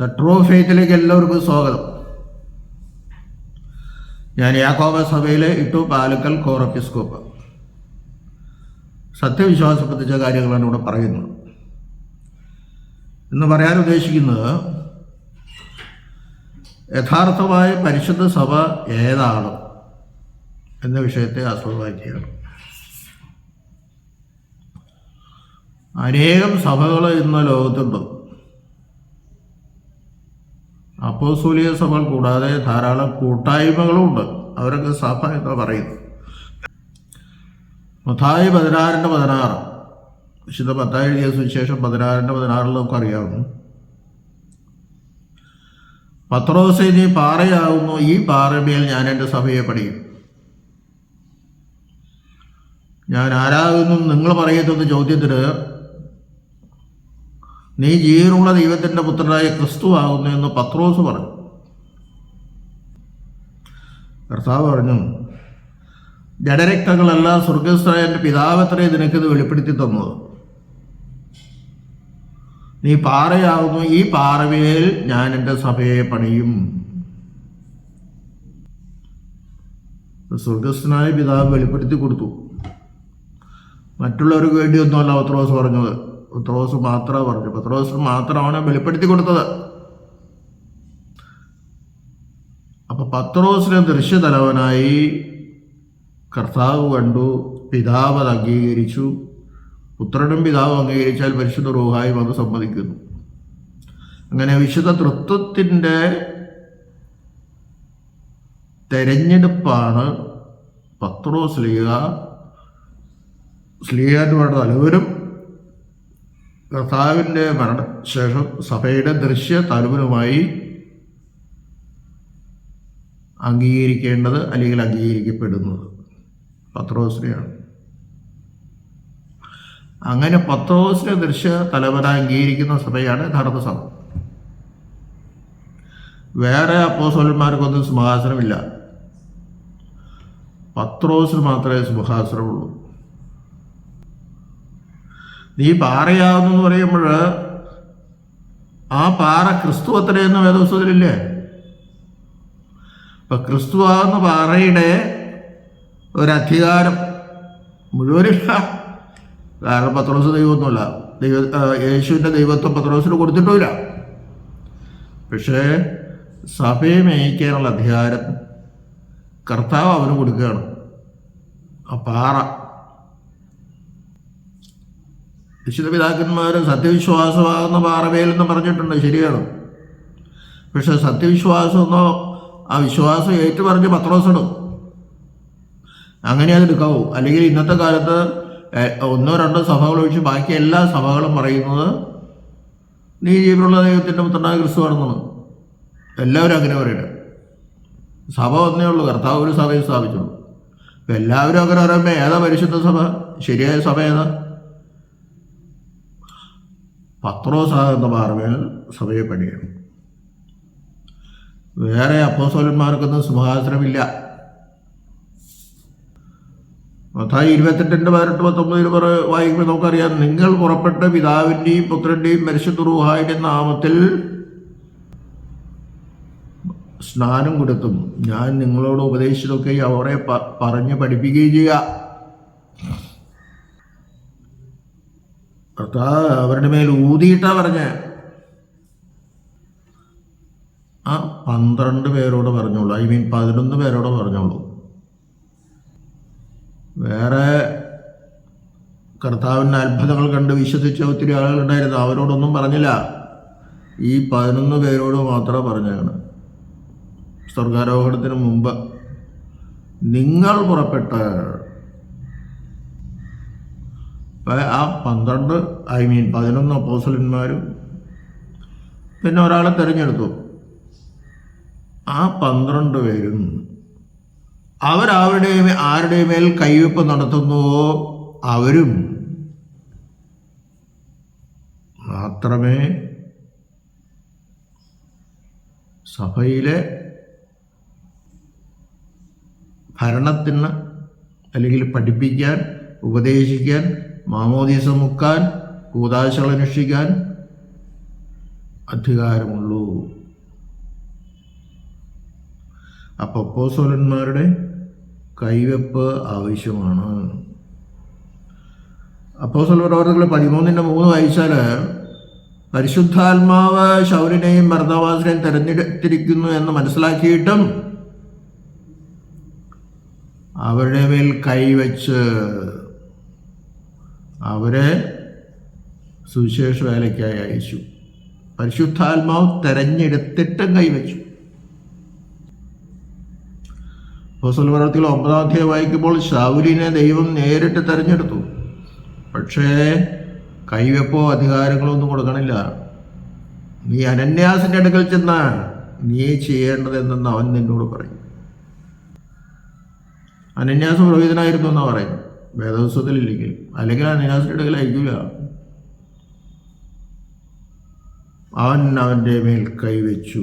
The true ഫെയ്ത്തിലേക്ക് എല്ലാവർക്കും സ്വാഗതം. ഞാൻ യാക്കോബ സഭയിലെ ഇട്ടു പാലക്കൽ കോറപ്പിസ്കോപ്പ്. സത്യവിശ്വാസം പറ്റിച്ച കാര്യങ്ങളാണ് ഇവിടെ പറയുന്നത്. എന്ന് പറയാൻ ഉദ്ദേശിക്കുന്നത് യഥാർത്ഥമായ പരിശുദ്ധ സഭ ഏതാണ് എന്ന വിഷയത്തെ ആസ്പദമാക്കിയാണ്. അനേകം സഭകൾ ഇന്ന് ലോകത്തുണ്ട്. അപ്പോസൂലിയ സഭകൾ കൂടാതെ ധാരാളം കൂട്ടായ്മകളുണ്ട്. അവരൊക്കെ സഭ എന്ന് പറയുന്നു. മത്തായി പതിനാറിന്റെ പതിനാറ്. വിശുദ്ധ മത്തായി എഴുതിയ സുവിശേഷം പതിനാറിന്റെ പതിനാറിൽ നമുക്കറിയാവുന്നു. അറിയാവുന്നു പത്രോസേനി പാറയാകുന്നു ഈ പാറമേൽ ഞാൻ എന്റെ സഭയെ പണിയും. ഞാൻ ആരാകുന്നു? നിങ്ങൾ പറയുന്നത് ചോദ്യത്തിന് നീ ജീവനുള്ള ദൈവത്തിന്റെ പുത്രനായ ക്രിസ്തു ആകുന്നു എന്ന് പത്രോസ് പറഞ്ഞു. കർത്താവ് പറഞ്ഞു ജഡരക്തങ്ങളല്ല സ്വർഗസ്ഥായ എന്റെ പിതാവത്രേ നിനക്കിത് വെളിപ്പെടുത്തി തന്നത്? നീ പാറയാകുന്നു ഈ പാറമേൽ ഞാൻ എന്റെ സഭയെ പണിയും. സ്വർഗസ്ഥനായ പിതാവ് വെളിപ്പെടുത്തി കൊടുത്തു. മറ്റുള്ളവർക്ക് വേണ്ടിയൊന്നുമല്ല പത്രോസ് പറഞ്ഞത്. പത്രോസ് മാത്രമാണ് പറഞ്ഞു. പത്രോസ് മാത്രമാണ് വെളിപ്പെടുത്തി കൊടുത്തത്. അപ്പൊ പത്രോസിനെ ദൃശ്യതലവനായി കർത്താവ് കണ്ടു പിതാവ് അത് അംഗീകരിച്ചു. പുത്രനും പിതാവ് അംഗീകരിച്ചാൽ പരിശുദ്ധ റൂഹായും അത് സമ്മതിക്കുന്നു. അങ്ങനെ വിശുദ്ധ തൃത്വത്തിന്റെ തെരഞ്ഞെടുപ്പാണ് പത്രോ സ്ലീഹ സ്ലീഹ എന്ന് തലവരും കർത്താവിന്റെ മരണശേഷം സഭയുടെ ദൃശ്യ തലവനുമായി അംഗീകരിക്കേണ്ടത് അല്ലെങ്കിൽ അംഗീകരിക്കപ്പെടുന്നത് പത്രോസിനെയാണ്. അങ്ങനെ പത്രോസിനെ ദൃശ്യ തലവന അംഗീകരിക്കുന്ന സഭയാണ് യഥാർത്ഥ സഭ വേറെ അപ്പോസോലന്മാർക്കൊന്നും സിംഹാസനമില്ല. പത്രോസിന് മാത്രമേ സിംഹാസനമുള്ളൂ. നീ പാറയാകുന്നു പറയുമ്പോൾ ആ പാറ ക്രിസ്തു അത്രയെന്ന് വേദപുസ്തകത്തിലില്ലേ ക്രിസ്തു ആവുന്ന പാറയുടെ ഒരധികാരം മുഴുവനില്ല. കാരണം പത്രോസ് ദൈവമൊന്നുമില്ല. ദൈവ യേശുവിന്റെ ദൈവത്വം പത്രോസിന് കൊടുത്തിട്ടുമില്ല. പക്ഷേ സഭയെ മേയിക്കാനുള്ള അധികാരം കർത്താവ് അവന് കൊടുക്കുകയാണ്. ആ പാറ. വിശുദ്ധ പിതാക്കന്മാർ സത്യവിശ്വാസമാകുന്ന പാറമേലെന്ന് പറഞ്ഞിട്ടുണ്ട്. ശരിയാണ് പക്ഷെ സത്യവിശ്വാസമെന്നോ ആ വിശ്വാസം ഏറ്റു പറഞ്ഞ് പത്രോസിടും അങ്ങനെ അതെടുക്കാവൂ അല്ലെങ്കിൽ ഇന്നത്തെ കാലത്ത് ഒന്നോ രണ്ടോ സഭകൾ ഒഴിച്ച് ബാക്കി എല്ലാ സഭകളും പറയുന്നത് നീ ജീവനുള്ള ദൈവത്തിന്റെ പുത്രനായ ക്രിസ്തുവാണെന്നാണ് എല്ലാവരും അങ്ങനെ പറയുന്നത് സഭ ഒന്നേ ഉള്ളൂ. കർത്താവ് ഒരു സഭയെ സ്ഥാപിച്ചുള്ളൂ. എല്ലാവരും അങ്ങനെ പറയുമ്പോൾ ഏതാ പരിശുദ്ധ സഭ? ശരിയായ സഭ ഏതാ? പത്രോസാകുന്ന പാറമേൽ സഭയെ പണിയണം. വേറെ അപ്പോസോലന്മാർക്കൊന്നും സിംഹാസനമില്ല. മത്തായി ഇരുപത്തെട്ടിന്റെ പതിനെട്ട് പത്തൊമ്പതിൽ പറ വായിക്കുമ്പോൾ നമുക്കറിയാം നിങ്ങൾ പുറപ്പെട്ട പിതാവിന്റെയും പുത്രന്റെയും പരിശുദ്ധ റൂഹായുടെ നാമത്തിൽ സ്നാനം കൊടുത്തും ഞാൻ നിങ്ങളോട് ഉപദേശിച്ചതൊക്കെ അവരെ പറഞ്ഞ് പഠിപ്പിക്കുകയും ചെയ്യുക കർത്താവ് അവരുടെ മേൽ ഊതിയിട്ടാ പറഞ്ഞ. ആ പന്ത്രണ്ട് പേരോട് പറഞ്ഞോളൂ. ഐ മീൻ പതിനൊന്ന് പേരോട് പറഞ്ഞോളൂ. വേറെ കർത്താവിന്റെ അത്ഭുതങ്ങൾ കണ്ട് വിശ്വസിച്ച ഒത്തിരി ആളുകളുണ്ടായിരുന്നു അവരോടൊന്നും പറഞ്ഞില്ല. ഈ പതിനൊന്ന് പേരോട് മാത്രമേ പറഞ്ഞാണ്. സ്വർഗാരോഹണത്തിന് മുമ്പ് നിങ്ങൾ പുറപ്പെട്ട് ആ പന്ത്രണ്ട് ഐ മീൻ പതിനൊന്ന് അപ്പോസലന്മാരും പിന്നെ ഒരാളെ തിരഞ്ഞെടുത്തു. ആ പന്ത്രണ്ട് പേരും അവരവരുടെ ആരുടെ മേൽ കൈവെപ്പ് നടത്തുന്നുവോ? അവരും മാത്രമേ സഭയിലെ ഭരണത്തിന് അല്ലെങ്കിൽ പഠിപ്പിക്കാൻ ഉപദേശിക്കാൻ മാമോദീസ മുക്കാൻ കൂതാശകൾ അനുഷ്ഠിക്കാൻ അധികാരമുള്ളൂ. അപ്പോൾ അപ്പോസ്തലന്മാരുടെ കൈവെപ്പ് ആവശ്യമാണ്. അപ്പോസ്തല പ്രവർത്തകൾ പതിമൂന്നിന്റെ മൂന്ന് വായിച്ചാൽ പരിശുദ്ധാത്മാവ് ശൗരിനെയും ഭർത്താവാസിനെയും തെരഞ്ഞെടുത്തിരിക്കുന്നു എന്ന് മനസ്സിലാക്കിയിട്ടും അവരുടെ മേൽ കൈവച്ച് അവരെ സുവിശേഷ വേലയ്ക്കായി അയച്ചു. പരിശുദ്ധാത്മാവ് തെരഞ്ഞെടുത്തിട്ടും കൈവച്ചു. അപ്പോസ്തല പ്രവർത്തികൾ ഒമ്പതാം വായിക്കുമ്പോൾ ശൗലിനെ ദൈവം നേരിട്ട് തെരഞ്ഞെടുത്തു. പക്ഷേ കൈവെപ്പോ അധികാരങ്ങളോ ഒന്നും കൊടുക്കണില്ല. നീ അനന്യാസിന്റെ അടുക്കൽ ചെന്നാൽ നീ ചെയ്യേണ്ടത് അവൻ നിന്നോട് പറയും അനന്യാസ പുരോഹിതനായിരുന്നു എന്നാ പറയും വേദോത്സവത്തിലില്ലെങ്കിൽ അല്ലെങ്കിൽ അനിനാസിന്റെ ഇടയിൽ അയക്കില്ല. അവൻ അവന്റെ മേൽ കൈവച്ചു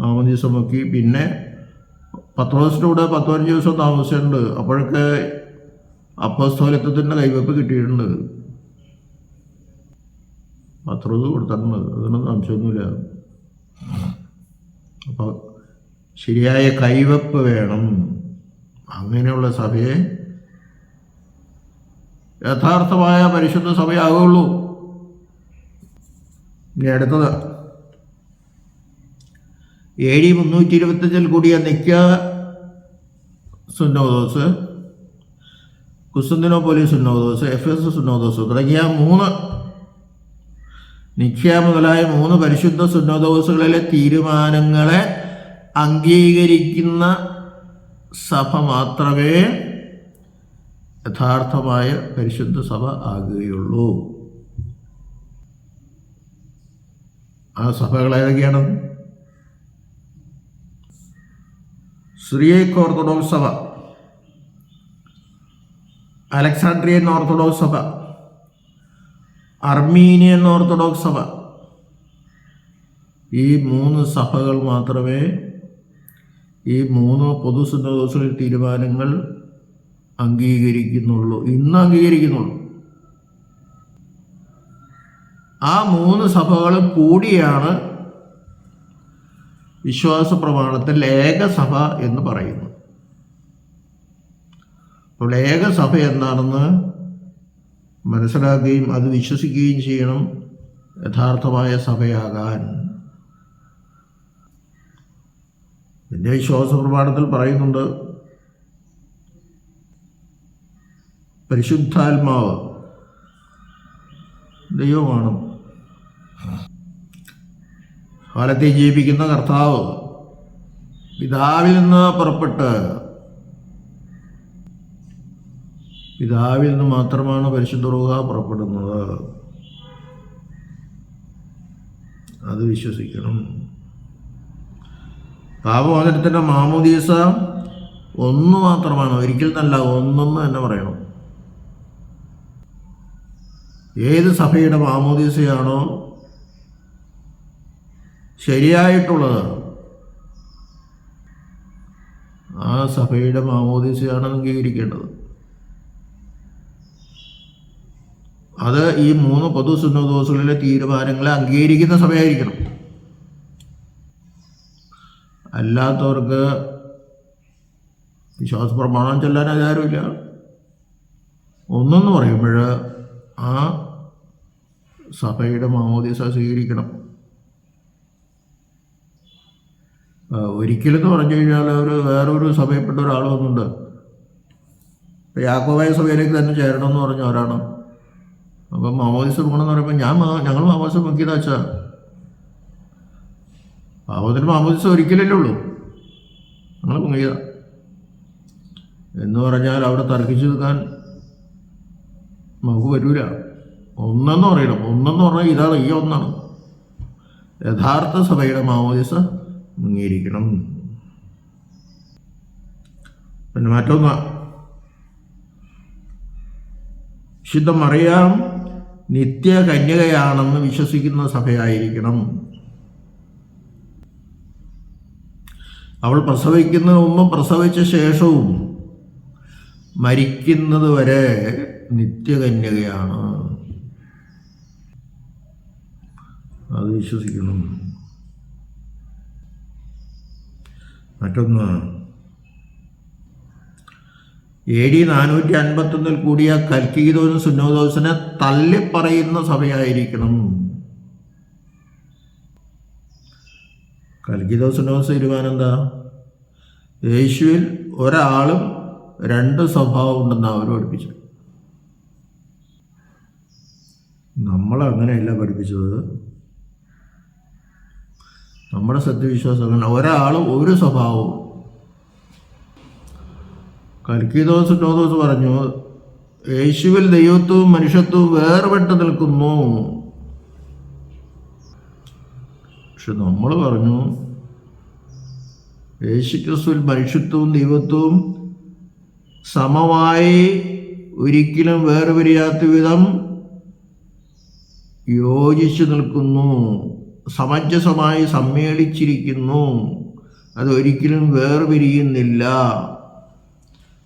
നാമദിവസം നോക്കി. പിന്നെ പത്ത് ദിവസത്തിന്റെ കൂടെ പത്ത് പതിനഞ്ച് ദിവസം താമസിച്ചിട്ടുണ്ട്. അപ്പോഴൊക്കെ അപ്പസ്തോലത്വത്തിന്റെ കൈവെപ്പ് കിട്ടിയിട്ടുണ്ട്. പത്രോസ് കൊടുത്തിട്ടുണ്ട്. അതൊന്നും സംശയമൊന്നുമില്ല. അപ്പോൾ ശരിയായ കൈവെപ്പ് വേണം. അങ്ങനെയുള്ള സഭയെ യഥാർത്ഥമായ പരിശുദ്ധ സഭയാകുള്ളൂ. ഇനി അടുത്തത്. ഡി മുന്നൂറ്റി ഇരുപത്തഞ്ചിൽ കൂടിയ നിക്ക സുന്നോദോസ് കുസ്തന്തിനോപോലി സുന്നോദോസ് എഫ് എസ് സുന്നോദോസ് തുടങ്ങിയ മൂന്ന് നിഖ്യ മുതലായ മൂന്ന് പരിശുദ്ധ സുന്നോദോസുകളിലെ തീരുമാനങ്ങളെ അംഗീകരിക്കുന്ന സഭ മാത്രമേ യഥാർത്ഥമായ പരിശുദ്ധ സഭ ആകുകയുള്ളൂ. ആ സഭകൾ ഏതൊക്കെയാണ്? സുറിയേക്ക് ഓർത്തഡോക്സ് സഭ അലക്സാണ്ട്രിയൻ ഓർത്തഡോക്സ് സഭ അർമീനിയൻ ഓർത്തഡോക്സ് സഭ. ഈ മൂന്ന് സഭകൾ മാത്രമേ ഈ മൂന്ന് പൊതുസുന്നതോസുകൾ തീരുമാനങ്ങൾ അംഗീകരിക്കുന്നുള്ളൂ. ഇന്ന് അംഗീകരിക്കുന്നുള്ളൂ. ആ മൂന്ന് സഭകളും കൂടിയാണ് വിശ്വാസ പ്രമാണത്തിൽ ഏകസഭ എന്ന് പറയുന്നു അപ്പോൾ ഏകസഭ എന്താണെന്ന് മനസ്സിലാക്കുകയും അത് വിശ്വസിക്കുകയും ചെയ്യണം. യഥാർത്ഥമായ സഭയാകാൻ. എന്റെ വിശ്വാസ പ്രമാണത്തിൽ പറയുന്നുണ്ട് പരിശുദ്ധാത്മാവ് ദൈവമാണ്. കാലത്തെ ജീവിക്കുന്ന കർത്താവ് പിതാവിൽ നിന്ന് പുറപ്പെട്ട് പിതാവിൽ നിന്ന് മാത്രമാണ് പരിശുദ്ധ റൂഹ പുറപ്പെടുന്നത്. അത് വിശ്വസിക്കണം. പാപമോചനത്തിന്റെ മാമോദീസ ഒന്ന് മാത്രമാണ്. ഒരിക്കൽ നല്ല ഒന്നെന്ന് തന്നെ പറയണം. ഏത് സഭയുടെ മാമോദീസയാണോ ശരിയായിട്ടുള്ളത് ആ സഭയുടെ മാമോദീസയാണ് അംഗീകരിക്കേണ്ടത്. അത് ഈ മൂന്ന് പൊതു സുന്നദോസുകളിലെ തീരുമാനങ്ങളെ അംഗീകരിക്കുന്ന സഭയായിരിക്കണം. അല്ലാത്തവർക്ക് വിശ്വാസ പ്രമാണം ചൊല്ലാൻ അധികാരമില്ല ഒന്നെന്ന് പറയുമ്പോൾ ആ സഭയുടെ മാമോദീസ സ്വീകരിക്കണം. ഒരിക്കലെന്ന് പറഞ്ഞു കഴിഞ്ഞാൽ ഒരു വേറൊരു സഭയിൽപ്പെട്ട ഒരാൾ വന്നിട്ടുണ്ട്. ഇപ്പം യാക്കോബായ സഭയിലേക്ക് തന്നെ ചേരണമെന്ന് പറഞ്ഞ ഒരാളാണ് അപ്പം മാമോദിസ പോകണമെന്ന് പറയുമ്പോൾ ഞാൻ ഞങ്ങൾ മാമോദിസ മുക്കിയതാ പാവത്തിന് മാമോദിസ ഒരിക്കലല്ലേ ഉള്ളൂ. നമ്മൾ മുങ്ങിയതാ എന്ന് പറഞ്ഞാൽ അവിടെ തർക്കിച്ചു നിൽക്കാൻ നമുക്ക് വരൂല ഒന്നെന്ന് പറയണം. ഒന്നെന്ന് പറഞ്ഞാൽ ഇതാണ് ഈ ഒന്നാണ്. യഥാർത്ഥ സഭയുടെ മാമോദിസ മുങ്ങിയിരിക്കണം. പിന്നെ മറ്റൊന്ന്. വിശുദ്ധ അറിയാം നിത്യ കന്യകയാണെന്ന് വിശ്വസിക്കുന്ന സഭയായിരിക്കണം. അവൾ പ്രസവിക്കുന്നതിന് മുമ്പും പ്രസവിച്ച ശേഷവും മരിക്കുന്നത് വരെ നിത്യകന്യകയാണ്. അത് വിശ്വസിക്കണം. മറ്റൊന്ന് എ ഡി നാനൂറ്റി അൻപത്തൊന്നിൽ കൂടിയ കൽക്കീതോനും സുന്നോദോസിനെ തള്ളിപ്പറയുന്ന സഭയായിരിക്കണം. തീരുമാനം എന്താ? യേശുവിൽ ഒരാളും രണ്ട് സ്വഭാവം ഉണ്ടെന്ന് അവർ പഠിപ്പിച്ചു. നമ്മൾ അങ്ങനെയല്ല പഠിപ്പിച്ചത്. നമ്മുടെ സത്യവിശ്വാസം അങ്ങനെ ഒരാളും ഒരു സ്വഭാവവും. കൽക്കീതോസ് ടോദോസ് പറഞ്ഞു യേശുവിൽ ദൈവത്വവും മനുഷ്യത്വവും വേർപെട്ട് നിൽക്കുന്നു. പക്ഷെ നമ്മൾ പറഞ്ഞു യേശുക്രിസ്തുവിൽ മനുഷ്യത്വവും ദൈവത്വവും സമമായി ഒരിക്കലും വേർപിരിയാത്ത വിധം യോജിച്ചു നിൽക്കുന്നു സമഞ്ജസമായി സമ്മേളിച്ചിരിക്കുന്നു. അതൊരിക്കലും വേർപിരിയുന്നില്ല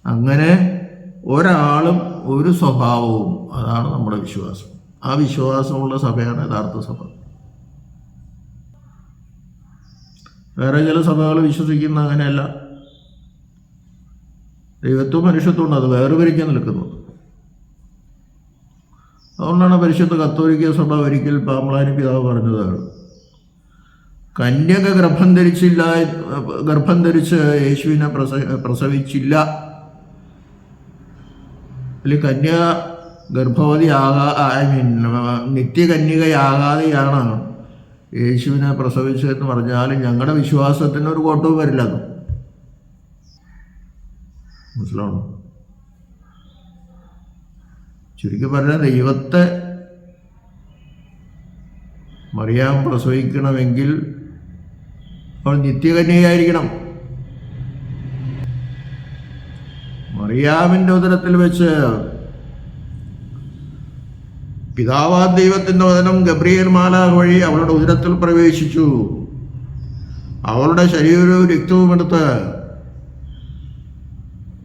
അങ്ങനെ ഒരാളും ഒരു സ്വഭാവവും അതാണ് നമ്മുടെ വിശ്വാസം. ആ വിശ്വാസമുള്ള സഭയാണ് യഥാർത്ഥ സഭ. വേറെ ചില സഭകൾ വിശ്വസിക്കുന്ന അങ്ങനെയല്ല. ദൈവത്വം മനുഷ്യത്വം അത് വേർപിരിക്കാൻ നിൽക്കുന്നത് അതുകൊണ്ടാണ് പരിശുദ്ധ കത്തോലിക്ക സഭ ഒരിക്കൽ പാമ്പളാനി പിതാവ് പറഞ്ഞത്. കന്യക ഗർഭം ധരിച്ചില്ല ഗർഭം ധരിച്ച് യേശുവിനെ പ്രസ പ്രസവിച്ചില്ല. അല്ലെങ്കിൽ കന്യ ഗർഭവതിയാകാ ഐ മീൻ നിത്യകന്യകയാകാതെയാണ് യേശുവിനെ പ്രസവിച്ചതെന്ന് പറഞ്ഞാൽ ഞങ്ങളുടെ വിശ്വാസത്തിന് ഒരു കോട്ടവും വരില്ല അത്. മനസ്സിലാണോ ചുരുക്കി പറഞ്ഞാൽ ദൈവത്തെ മറിയാൻ പ്രസവിക്കണമെങ്കിൽ അവൾ നിത്യകന്യയായിരിക്കണം. മറിയാമിന്റെ ഉദരത്തിൽ വെച്ച് പിതാവാ ദൈവത്തിന്റെ വചനം ഗബ്രിയേൽ മാല വഴി അവളുടെ ഉദരത്തിൽ പ്രവേശിച്ചു. അവളുടെ ശരീരവും രക്തവും എടുത്ത്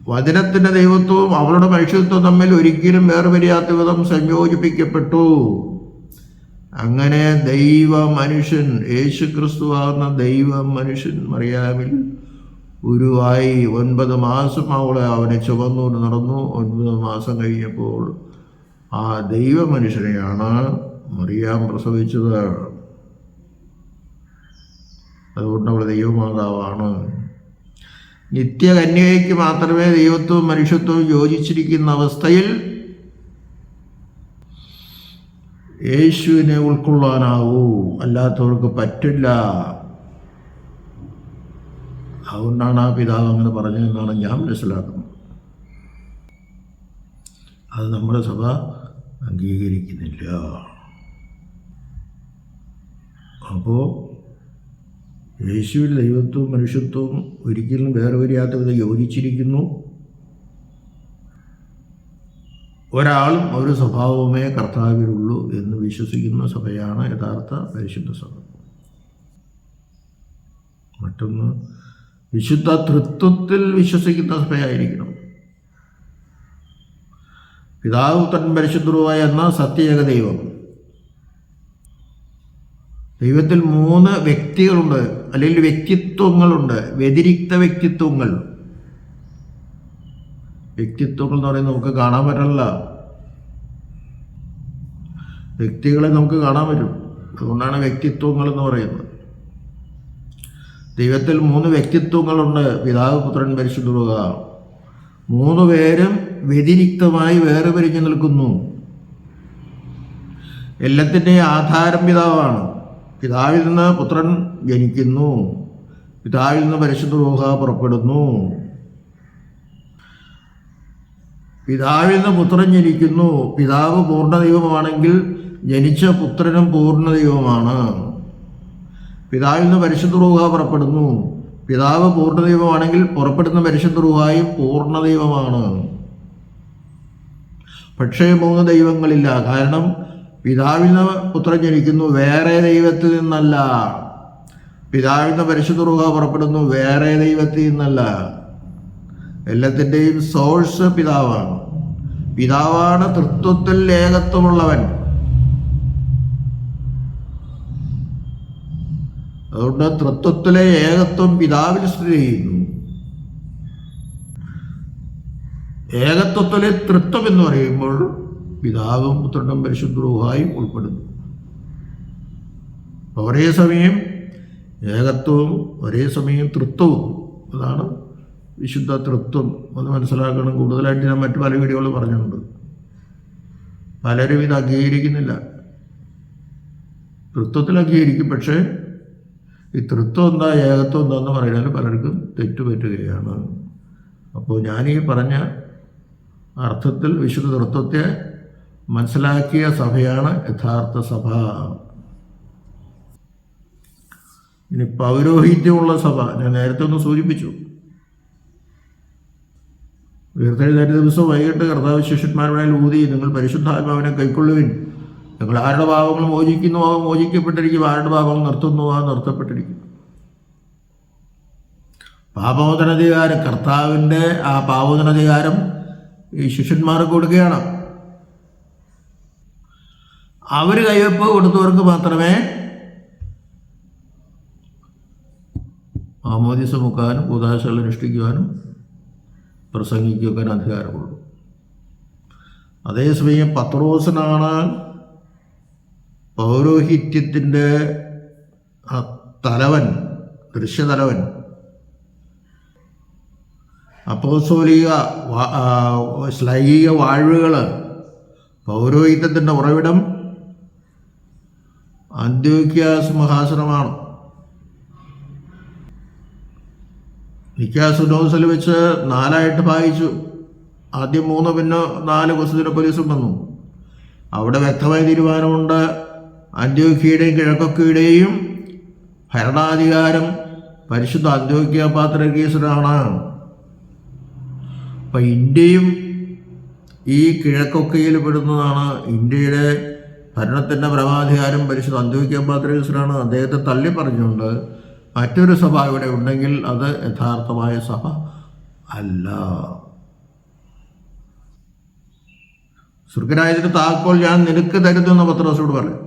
വചനത്തിന്റെ ദൈവത്വവും അവളുടെ മനുഷ്യത്വം തമ്മിൽ ഒരിക്കലും വേർപിരിയാത്ത വിധം സംയോജിപ്പിക്കപ്പെട്ടു. അങ്ങനെ ദൈവ മനുഷ്യൻ യേശു ക്രിസ്തുവാകുന്ന ദൈവ മനുഷ്യൻ മറിയാമിൽ ഉരുവായി ഒൻപത് മാസം അവളെ അവനെ ചുവന്നുകൊണ്ട് നടന്നു. ഒൻപത് മാസം കഴിഞ്ഞപ്പോൾ ആ ദൈവ മനുഷ്യനെയാണ് മറിയാം പ്രസവിച്ചത്. അതുകൊണ്ട് അവൾ ദൈവമാതാവാണ്. നിത്യകന്യകയ്ക്ക് മാത്രമേ ദൈവത്വവും മനുഷ്യത്വവും യോജിച്ചിരിക്കുന്ന അവസ്ഥയിൽ യേശുവിനെ ഉൾക്കൊള്ളാനാവൂ. അല്ലാത്തവർക്ക് പറ്റില്ല. അതുകൊണ്ടാണ് ആ പിതാവ് അങ്ങനെ പറഞ്ഞതെന്നാണ് ഞാൻ മനസ്സിലാക്കുന്നത്. അത് നമ്മുടെ സഭ അംഗീകരിക്കുന്നില്ല. അപ്പോൾ യേശുവിൽ ദൈവത്വവും മനുഷ്യത്വവും ഒരിക്കലും വേറെ വരിയാത്ത വിധം യോജിച്ചിരിക്കുന്നു. ഒരാളും ഒരു സ്വഭാവമേ കർത്താവിലുള്ളൂ എന്ന് വിശ്വസിക്കുന്ന സഭയാണ് യഥാർത്ഥ പരിശുദ്ധ സഭ. മറ്റൊന്ന് വിശുദ്ധ തൃത്വത്തിൽ വിശ്വസിക്കുന്ന സഭയായിരിക്കണം. പിതാവ് പുത്രൻ പരിശുദ്ധവുമായ എന്ന സത്യേക ദൈവം. ദൈവത്തിൽ മൂന്ന് വ്യക്തികളുണ്ട്. അല്ലെങ്കിൽ വ്യക്തിത്വങ്ങളുണ്ട്. വ്യതിരിക്ത വ്യക്തിത്വങ്ങൾ. വ്യക്തിത്വങ്ങൾ എന്ന് പറയുന്നത് നമുക്ക് കാണാൻ പറ്റില്ല വ്യക്തികളെ നമുക്ക് കാണാൻ പറ്റും. അതുകൊണ്ടാണ് വ്യക്തിത്വങ്ങൾ എന്ന് പറയുന്നത്. ദൈവത്തിൽ മൂന്ന് വ്യക്തിത്വങ്ങളുണ്ട്. പിതാവ് പുത്രൻ പരിശുദ്ധ മൂന്ന് പേരും വ്യതിരിക്തമായി വേറെ പിരിഞ്ഞു നിൽക്കുന്നു. എല്ലാത്തിന്റെ ആധാരം പിതാവാണ്. പിതാവിൽ നിന്ന് പുത്രൻ ജനിക്കുന്നു. പിതാവിൽ നിന്ന് പരിശുദ്ധ റൂഹ പുറപ്പെടുന്നു. പിതാവിൽ നിന്ന് പുത്രൻ ജനിക്കുന്നു. പിതാവ് പൂർണ ദൈവമാണെങ്കിൽ ജനിച്ച പുത്രനും പൂർണ ദൈവമാണ്. പിതാവിൽ നിന്ന് പരിശുദ്ധ റൂഹ പുറപ്പെടുന്നു. പിതാവ് പൂർണ ദൈവമാണെങ്കിൽ പുറപ്പെടുന്ന പരിശുദ്ധ റൂഹായും പൂർണ ദൈവമാണ്. പക്ഷേ മൂന്ന് ദൈവങ്ങളില്ല. കാരണം പിതാവിൽ നിന്ന് പുത്രൻ ജനിക്കുന്നു വേറെ ദൈവത്തിൽ നിന്നല്ല. പിതാവിൽ നിന്ന് പരിശുദ്ധ റുഹ പുറപ്പെടുന്നു വേറെ ദൈവത്തിൽ നിന്നല്ല. എല്ലാത്തിന്റെയും സോഴ്സ് പിതാവാണ്. പിതാവാണ് തൃത്വത്തിൽ ഏകത്വമുള്ളവൻ. അതുകൊണ്ട് തൃത്വത്തിലെ ഏകത്വം പിതാവിൽ സ്ഥിതി ചെയ്യുന്നു. ഏകത്വത്തിലെ തൃത്വം എന്ന് പറയുമ്പോൾ പിതാവും പുത്രനും പരിശുദ്ധവുമായി ഉൾപ്പെടുന്നു. ഒരേ സമയം ഏകത്വവും ഒരേ സമയം തൃത്വവും അതാണ് വിശുദ്ധ തൃത്വം അത് മനസ്സിലാക്കണം. കൂടുതലായിട്ട് ഞാൻ മറ്റു പല വീഡിയോകൾ പറഞ്ഞിട്ടുണ്ട് പലരും ഇത് അംഗീകരിക്കുന്നില്ല. തൃത്വത്തിൽ അംഗീകരിക്കും പക്ഷേ ഈ തൃത്വം എന്താ ഏകത്വം എന്താന്ന് പറയുന്നതിൽ പലർക്കും തെറ്റുപറ്റുകയാണ്. അപ്പോൾ ഈ പറഞ്ഞ അർത്ഥത്തിൽ വിശുദ്ധ തൃത്വത്തെ മനസ്സിലാക്കിയ സഭയാണ് യഥാർത്ഥ സഭ. ഇനി പൗരോഹിത്യമുള്ള സഭ. ഞാൻ നേരത്തെ ഒന്ന് സൂചിപ്പിച്ചു. ഉയർത്തെഴുതാൻ ദിവസം വൈകിട്ട് കർത്താവ് ശിഷ്യന്മാരുടെ ഊതി നിങ്ങൾ പരിശുദ്ധാത്മാവിനെ കൈക്കൊള്ളുവിൻ. നിങ്ങൾ ആരുടെ ഭാവങ്ങൾ മോചിക്കുന്നുവോ മോചിക്കപ്പെട്ടിരിക്കും. ആരുടെ ഭാവങ്ങൾ നിർത്തുന്നുവോ നിർത്തപ്പെട്ടിരിക്കും. പാപോദനാധികാരം കർത്താവിന്റെ ആ പാപോദനാധികാരം ഈ ശിഷ്യന്മാർക്ക് കൊടുക്കുകയാണ്. അവർ കൈവെപ്പ് കൊടുത്തവർക്ക് മാത്രമേ ആമോദിസ മുക്കാനും ഉദാശകൾ അനുഷ്ഠിക്കുവാനും പ്രസംഗിക്കുവാൻ അധികാരമുള്ളൂ. അതേസമയം പത്രോസിനാണ് പൗരോഹിത്യത്തിന്റെ തലവൻ ദൃശ്യതലവൻ അപ്പോസോലിക വാഴുകൾ ശ്ലൈഹിക വാഴ്വുകൾ പൗരോഹിത്യത്തിന്റെ ഉറവിടം അന്ത്യോക്യ സിംഹാസനമാണ് നിക്കാസുനോസിൽ വെച്ച് നാലായിട്ട് ഭാഗിച്ചു. ആദ്യം മൂന്ന് പിന്നെ നാല് കൊസ്തുദിനപ്പൊലീസും വന്നു. അവിടെ വ്യക്തമായ തീരുമാനമുണ്ട്. അന്ത്യോക്കിയുടെയും കിഴക്കൊക്കെയുടെയും ഭരണാധികാരം പരിശുദ്ധ അന്ത്യോക്യ പാത്രകീസനാണ് അപ്പം ഇന്ത്യയും ഈ കിഴക്കൊക്കയിൽ പെടുന്നതാണ്. ഇന്ത്യയുടെ ഭരണത്തിന്റെ പരമാധികാരം പരിശുദ്ധ അന്ത്യോക്യ പാത്രകീസനാണ് അദ്ദേഹത്തെ തള്ളി പറഞ്ഞുകൊണ്ട് മറ്റൊരു സഭ ഇവിടെ ഉണ്ടെങ്കിൽ അത് യഥാർത്ഥമായ സഭ അല്ല. സ്വർഗരാജ്യത്തിന് താക്കോൽ ഞാൻ നിനക്ക് തരുന്നു എന്ന് പത്രോസോട് പറയും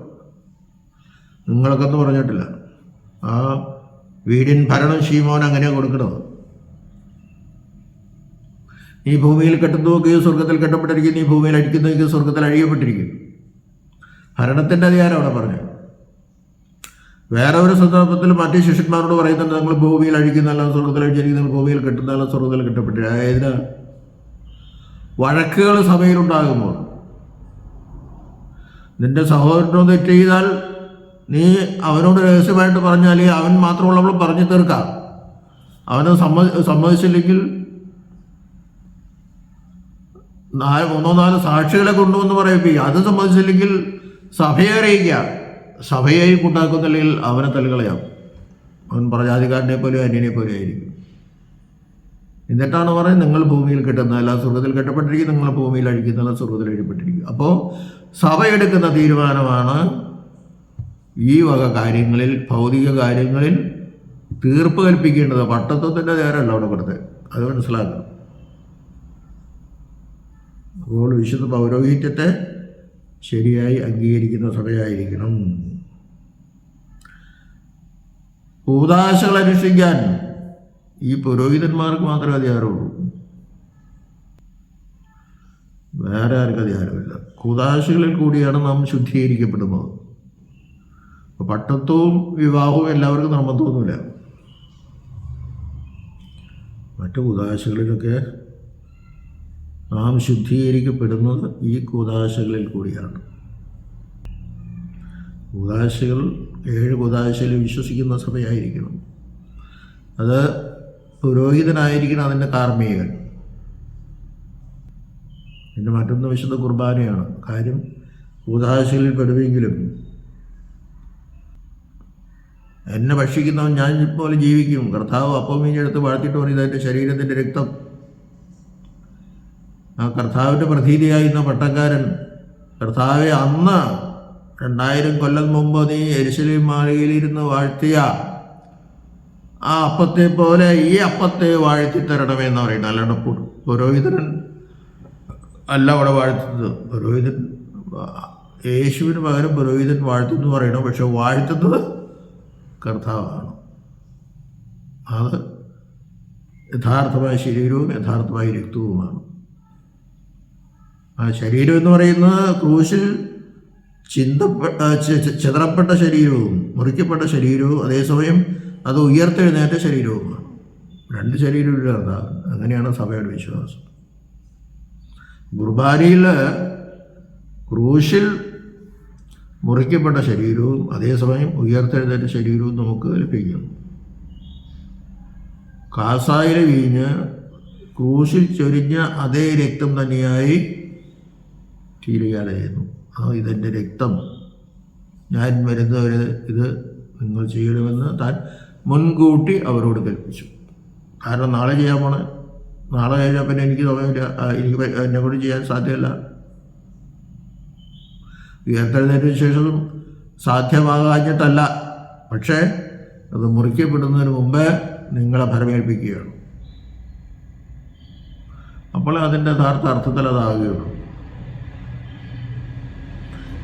നിങ്ങൾക്കൊന്നും പറഞ്ഞിട്ടില്ല. ആ വീടിൻ ഭരണം ശീമോൻ അങ്ങനെ കൊടുക്കുന്നത് നീ ഭൂമിയിൽ കെട്ടുന്നതൊക്കെ സ്വർഗത്തിൽ കെട്ടപ്പെട്ടിരിക്കും നീ ഭൂമിയിൽ അടിക്കുന്നതൊക്കെ സ്വർഗത്തിൽ അഴിയപ്പെട്ടിരിക്കും ഭരണത്തിന്റെ അധികാരം അവിടെ പറഞ്ഞു. വേറെ ഒരു സന്ദർഭത്തിൽ മറ്റു ശിഷ്യന്മാരോട് പറയുന്നുണ്ട് നിങ്ങൾ ഭൂമിയിൽ അഴിക്കുന്നതല്ല സ്വർഗത്തിൽ അഴിച്ചിരിക്കുന്നു ഭൂമിയിൽ കെട്ടുന്നതല്ല സ്വർഗത്തിൽ കെട്ടപ്പെട്ടിരിക്കും അതായത് വഴക്കുകൾ സഭയിലുണ്ടാകുമ്പോൾ നിന്റെ സഹോദരനോട് തെറ്റ് ചെയ്താൽ നീ അവനോട് രഹസ്യമായിട്ട് പറഞ്ഞാൽ അവൻ മാത്രമുള്ളവൾ പറഞ്ഞു തീർക്കാം. അവനെ സമ്മതി സമ്മതിച്ചില്ലെങ്കിൽ നാല് മൂന്നോ നാല് സാക്ഷികളെ കൊണ്ടുവന്ന് പറയിപ്പിക്കുക. അത് സംബന്ധിച്ചില്ലെങ്കിൽ സഭയെ അറിയിക്കുക. സഭയെ കൂട്ടാക്കുന്നില്ലെങ്കിൽ അവനെ തല്ലുകളയാം അവൻ പ്രജാതികാരനെ പോലെയോ അന്യനെ പോലെയോ ആയിരിക്കും. എന്നിട്ടാണ് പറയുന്നത് നിങ്ങൾ ഭൂമിയിൽ കെട്ടുന്നതല്ല സ്വർഗത്തിൽ കെട്ടപ്പെട്ടിരിക്കും. നിങ്ങൾ ഭൂമിയിൽ അഴിക്കുന്നതല്ല സ്വർഗത്തിൽ അഴിപ്പെട്ടിരിക്കും അപ്പോൾ സഭ എടുക്കുന്ന തീരുമാനമാണ് ഈ വക കാര്യങ്ങളിൽ ഭൗതിക കാര്യങ്ങളിൽ തീർപ്പ് കൽപ്പിക്കേണ്ടത്. പട്ടത്വത്തിന്റെ നേരമല്ല അവിടെ കൊടുത്തത്. അത് മനസ്സിലാക്കണം. അപ്പോൾ വിശുദ്ധ പൗരോഹിത്യത്തെ ശരിയായി അംഗീകരിക്കുന്ന സഭയായിരിക്കണം. കൂതാശകൾ അനുഷ്ഠിക്കാൻ ഈ പുരോഹിതന്മാർക്ക് മാത്രമേ അധികാരമുള്ളൂ. വേറെ ആർക്കും അധികാരമില്ല. കൂതാശകളിൽ കൂടിയാണ് നാം ശുദ്ധീകരിക്കപ്പെടുന്നത്. പട്ടത്വവും വിവാഹവും എല്ലാവർക്കും നിർബന്ധമൊന്നുമില്ല. മറ്റു കൂതാശകളിലൊക്കെ നാം ശുദ്ധീകരിക്കപ്പെടുന്നത് ഈ കൂതാശകളിൽ കൂടിയാണ്. കൂതാശകൾ ഏഴ് കൂതാശയിൽ വിശ്വസിക്കുന്ന സഭയായിരിക്കണം. അത് പുരോഹിതനായിരിക്കണം അതിന്റെ കാർമ്മികൻ. പിന്നെ മറ്റൊന്ന് വിശുദ്ധ കുർബാനയാണ്. കാര്യം കൂതാശകളിൽ പെടുവെങ്കിലും എന്നെ ഭക്ഷിക്കുന്നവൻ ഞാൻ പോലെ ജീവിക്കും. കർത്താവ് അപ്പം വീഞ്ഞെടുത്ത് പറയും ഇതെന്റെ ശരീരത്തിന്റെ രക്തം ആ കർത്താവിന്റെ പ്രതീതിയായിരുന്ന പട്ടക്കാരൻ. കർത്താവെ അന്ന് രണ്ടായിരം കൊല്ലം മുമ്പ് നീ എരിശലി മാളികയിലിരുന്ന് വാഴ്ത്തിയ ആ അപ്പത്തെ പോലെ ഈ അപ്പത്തെ വാഴ്ത്തി തരണമെന്ന് പറയുന്നത്. അല്ലാണ്ട് പുരോഹിതരൻ അല്ല അവിടെ വാഴ്ത്തുന്നത്. പുരോഹിതൻ യേശുവിന് പകരം പുരോഹിതൻ വാഴ്ത്തുന്നു പറയണം പക്ഷെ വാഴ്ത്തുന്നത് കർത്താവാണ്. അത് യഥാർത്ഥമായ ശരീരവും യഥാർത്ഥമായ രക്തവുമാണ്. ആ ശരീരം എന്ന് പറയുന്നത് ക്രൂശിൽ ചിന്തപ്പെട്ട ചിതറപ്പെട്ട ശരീരവും മുറിക്കപ്പെട്ട ശരീരവും അതേസമയം അത് ഉയർത്തെഴുന്നേറ്റ ശരീരവുമാണ്. രണ്ട് ശരീരമില്ല അങ്ങനെയാണ് സഭയുടെ വിശ്വാസം. കുർബാനയിൽ ക്രൂശിൽ മുറിക്കപ്പെട്ട ശരീരവും അതേസമയം ഉയർത്തെഴുന്നേറ്റ ശരീരവും നമുക്ക് ലഭിക്കും കാസായിലെ വീഞ്ഞ് ക്രൂശിൽ ചൊരിഞ്ഞ അതേ രക്തം തന്നെയായി തീരുകയായിരുന്നു ആ ഇതെന്റെ രക്തം. ഞാൻ വരുന്നവരെ ഇത് നിങ്ങൾ ചെയ്യണമെന്ന് താൻ മുൻകൂട്ടി അവരോട് കൽപ്പിച്ചു. കാരണം നാളെ ചെയ്യാൻ പോണേ. നാളെ കഴിഞ്ഞാൽ പിന്നെ എനിക്ക് ആ, എനിക്ക് എന്നെ കൊണ്ട് ചെയ്യാൻ സാധ്യമല്ല. ഉയർത്തെഴുന്നേറ്റ ശേഷം സാധ്യമാകാഞ്ഞിട്ടല്ല. പക്ഷേ അത് മുറിക്കപ്പെടുന്നതിന് മുമ്പേ നിങ്ങളെ ഫലമേൽപ്പിക്കുകയാണ് അപ്പോൾ അതിന്റെ യഥാർത്ഥ അർത്ഥത്തിൽ അതാകുകയുള്ളൂ.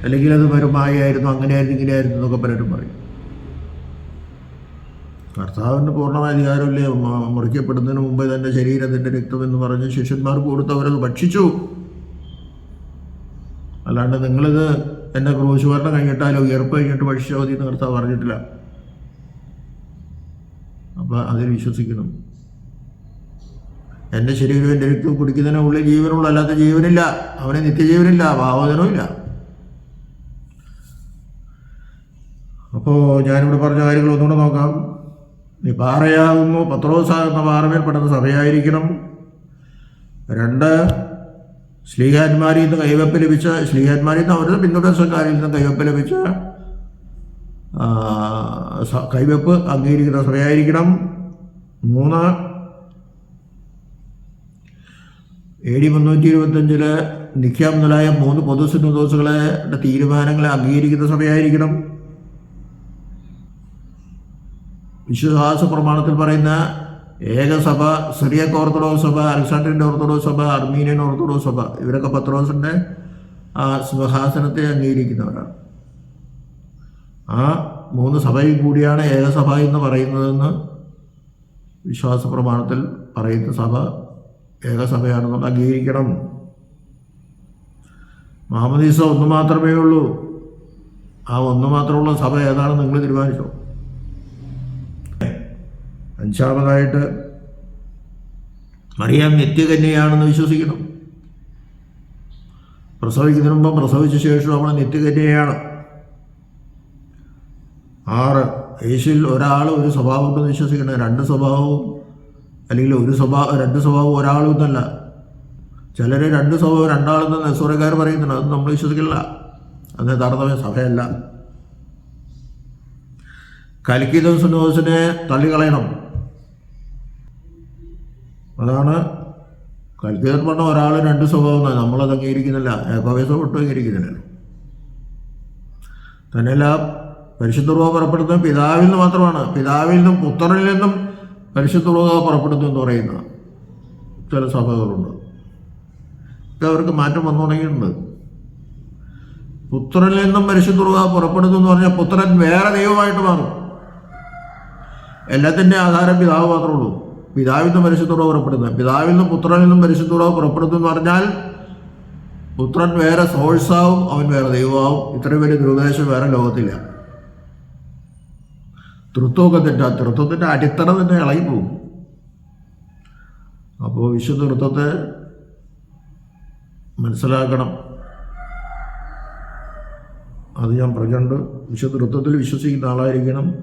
അല്ലെങ്കിൽ അത് വരുമായിരുന്നു അങ്ങനെയായിരുന്നു ഇങ്ങനെയായിരുന്നു എന്നൊക്കെ പലരും പറയും. കർത്താവിന് പൂർണമായ അധികാരമില്ലേ? മുറിക്കപ്പെടുന്നതിന് മുമ്പേ തന്നെ ശരീരത്തിന്റെ രക്തം എന്ന് പറഞ്ഞ് ശിഷ്യന്മാർ കൊടുത്ത് അവരത് ഭക്ഷിച്ചു. അല്ലാണ്ട് നിങ്ങളിത് എന്റെ ക്രൂശുവരണം കഴിഞ്ഞിട്ടാലോ ഉയർപ്പ് കഴിഞ്ഞിട്ട് ഭക്ഷിച്ചാൽ മതി എന്ന് കർത്താവ് പറഞ്ഞിട്ടില്ല. അപ്പം അതിൽ വിശ്വസിക്കണം എന്റെ ശരീരം എന്റെ രക്തം കുടിക്കുന്നതിനുള്ളിൽ ജീവനുള്ള അല്ലാത്ത ജീവനില്ല. അവനെ നിത്യജീവനില്ല ഭാവജനവുമില്ല അപ്പോൾ ഞാനിവിടെ പറഞ്ഞ കാര്യങ്ങൾ ഒന്നുകൂടെ നോക്കാം. നീ പാറയാകുന്നു പത്രോസ എന്ന പാറമേൽ പെടുന്ന സഭയായിരിക്കണം. രണ്ട് ശ്രീഹാന്മാരിൽ നിന്ന് കൈവപ്പ് ലഭിച്ച ശ്രീഹാന്മാരിൽ നിന്ന് അവരുടെ പിന്തുടർച്ചക്കാരിൽ നിന്ന് കൈവപ്പ് ലഭിച്ച കൈവപ്പ് അംഗീകരിക്കുന്ന സഭയായിരിക്കണം. മൂന്ന് എ ഡി മുന്നൂറ്റി ഇരുപത്തഞ്ചിൽ നിഖ്യ മുതലായ മൂന്ന് പൊതുസിനോദോസുകളെ തീരുമാനങ്ങളെ അംഗീകരിക്കുന്ന സഭയായിരിക്കണം. വിശ്വാസ പ്രമാണത്തിൽ പറയുന്ന ഏകസഭ സിറിയക്ക് ഓർത്തഡോക്സ് സഭ അലക്സാണ്ടറിന്റെ ഓർത്തഡോക്സ് സഭ അർമീനിയൻ ഓർത്തഡോക്സ് സഭ ഇവരൊക്കെ പത്രോസിന്റെ ആ സിംഹാസനത്തെ അംഗീകരിക്കുന്നവരാണ്. ആ മൂന്ന് സഭയിൽ കൂടിയാണ് ഏകസഭ എന്ന് പറയുന്നതെന്ന് വിശ്വാസ പ്രമാണത്തിൽ പറയുന്ന സഭ ഏകസഭയാണെന്നുള്ള അംഗീകരിക്കണം. മാമദീസ ഒന്ന് മാത്രമേ ഉള്ളൂ. ആ ഒന്ന് മാത്രമുള്ള സഭ ഏതാണെന്ന് നിങ്ങൾ തീരുമാനിച്ചോ? അഞ്ചാമതായിട്ട് മറിയാം നിത്യകന്യയാണെന്ന് വിശ്വസിക്കണം പ്രസവിക്കുന്നതിന് മുമ്പ് പ്രസവിച്ച ശേഷം അവൾ നിത്യകന്യയാണ് ആറ് യേശുവിൽ ഒരാൾ ഒരു സ്വഭാവം ഉണ്ടെന്ന് വിശ്വസിക്കണം രണ്ട് സ്വഭാവവും അല്ലെങ്കിൽ ഒരു സ്വഭാവം രണ്ട് സ്വഭാവം ഒരാളും എന്നല്ല ചിലർ രണ്ട് സ്വഭാവം രണ്ടാളെന്ന് നെസ്വറക്കാർ പറയുന്നുണ്ട്. അത് നമ്മൾ വിശ്വസിക്കില്ല അത് യഥാർത്ഥമായ സഭയല്ല. കലിക്കിതം സുനോസിനെ തള്ളിക്കളയണം. അതാണ് കൽക്കിതൻ പറഞ്ഞ ഒരാൾ രണ്ട് സ്വഭാവം എന്നാ. നമ്മളത് അംഗീകരിക്കുന്നില്ല. ഏകോപേസം ഒട്ടും അംഗീകരിക്കുന്നില്ല. തന്നെയല്ല പരിശുദ്ധ രൂപ പുറപ്പെടുന്നത് പിതാവിൽ നിന്ന് മാത്രമാണ്. പിതാവിൽ നിന്നും പുത്രനിൽ നിന്നും പരിശുദ്ധ രൂപ പുറപ്പെടുത്തും എന്ന് പറയുന്ന ചില സഭകളുണ്ട്. ഇത് അവർക്ക് മാറ്റം വന്നു തുടങ്ങിയിട്ടുണ്ട്. പുത്രനിൽ നിന്നും പരിശുദ്ധ രൂപ പുറപ്പെടുന്നു എന്ന് പറഞ്ഞാൽ പുത്രൻ വേറെ ദൈവമായിട്ട് മാറും. എല്ലാത്തിന്റെ ആധാരം പിതാവ് മാത്രമേ ഉള്ളൂ. പിതാവിൽ നിന്നും പരിശുദ്ധ പുറപ്പെടുന്നത് പിതാവിൽ നിന്നും പുത്രനിൽ നിന്നും പരിശുദ്ധ പുറപ്പെടുന്നു എന്ന് പറഞ്ഞാൽ പുത്രൻ വേറെ സോഴ്സാവും അവൻ വേറെ ദൈവമാവും. ഇത്രയും വലിയ ദുരുപദേശം വേറെ ലോകത്തില്ല. തൃത്വമൊക്കെ തെറ്റാ. തൃത്വത്തിന്റെ അടിത്തറ തന്നെ ഇളകി പോകും. അപ്പോൾ വിശുദ്ധ തൃത്വത്തെ മനസ്സിലാക്കണം. അത് ഞാൻ പറഞ്ഞിട്ടുണ്ട് വിശുദ്ധ തൃത്വത്തിൽ വിശ്വസിക്കുന്ന ആളായിരിക്കണം.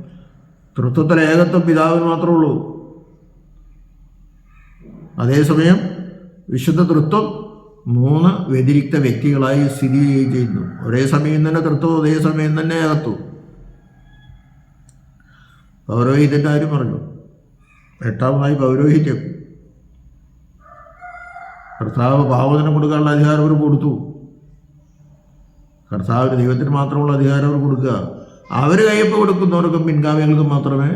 തൃത്വത്തിൽ ഏകത്വം പിതാവിന് മാത്രമേ ഉള്ളൂ. അതേസമയം വിശുദ്ധ തൃത്വം മൂന്ന് വ്യതിരിക്ത വ്യക്തികളായി സ്ഥിതി ചെയ്യുന്നു. ഒരേ സമയം തന്നെ തൃത്വം അതേ സമയം തന്നെ അകത്തു. പൗരോഹിതന്റെ കാര്യം പറഞ്ഞു. എട്ടാമതായി പൗരോഹിത്യം. കർത്താവ് പാവത്തിനും കൊടുക്കാനുള്ള അധികാരം അവർ കൊടുത്തു. കർത്താവിന് ദൈവത്തിന് മാത്രമുള്ള അധികാരം അവർ കൊടുക്കുക. അവർ കയ്യപ്പ് കൊടുക്കുന്നവർക്കും പിൻഗാമികൾക്കും മാത്രമേ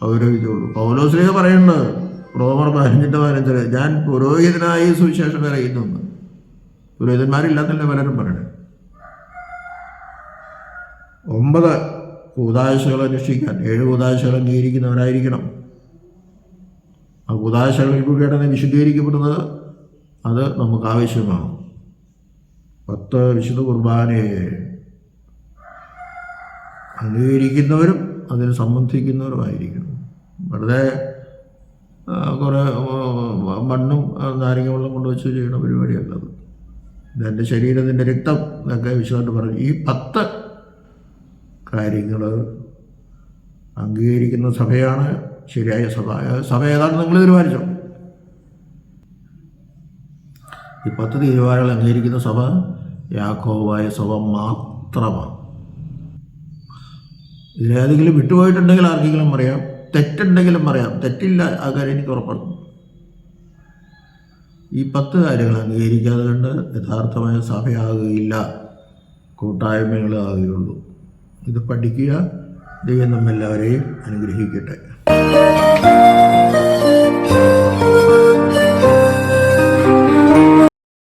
പൗരോഹിതമുള്ളൂ പൗലോ സ്ലേഹ പറയുന്നുണ്ട് റോമർ പതിനഞ്ചിന്റെ പതിനഞ്ചിൽ ഞാൻ പുരോഹിതനായി സുവിശേഷം അറിയുന്നു പുരോഹിതന്മാരില്ലാത്തല്ലേ പലരും പറയണേ. ഒമ്പത് കൂതാശകൾ അന്വേഷിക്കാൻ ഏഴ് കൂതാശകൾ അംഗീകരിക്കുന്നവരായിരിക്കണം. ആ കൂതാശകളിൽ കൂടിയാണ് വിശുദ്ധീകരിക്കപ്പെടുന്നത്. അത് നമുക്ക് ആവശ്യമാണ്. പത്ത് വിശുദ്ധ കുർബാനയെ അംഗീകരിക്കുന്നവരും അതിന് സംബന്ധിക്കുന്നവരുമായിരിക്കണം. വെറുതെ കുറേ മണ്ണും നാരങ്ങ വെള്ളം കൊണ്ടുവച്ച് ചെയ്യുന്ന പരിപാടിയല്ലത് ഇതെന്റെ ശരീരത്തിന്റെ രക്തം എന്നൊക്കെ വിശദമായിട്ട് പറഞ്ഞു. ഈ പത്ത് കാര്യങ്ങൾ അംഗീകരിക്കുന്ന സഭയാണ് ശരിയായ സഭ. സഭ ഏതാണ് നിങ്ങൾ തീരുമാനിച്ചോ? ഈ പത്ത് തീരുമാനങ്ങൾ അംഗീകരിക്കുന്ന സഭ യാക്കോവായ സഭ മാത്രമാണ്. ഇതിലേതെങ്കിലും വിട്ടുപോയിട്ടുണ്ടെങ്കിൽ ആർക്കെങ്കിലും പറയാം തെറ്റുണ്ടെങ്കിലും പറയാം. തെറ്റില്ല ആ കാര്യം എനിക്ക് ഉറപ്പാണ്. ഈ പത്ത് കാര്യങ്ങൾ അംഗീകരിക്കാതെ കണ്ട് യഥാർത്ഥമായ സഭയാകുകയില്ല. കൂട്ടായ്മകളാകുകയുള്ളൂ ഇത് പഠിക്കുക. ദൈവം നമ്മെല്ലാവരെയും അനുഗ്രഹിക്കട്ടെ.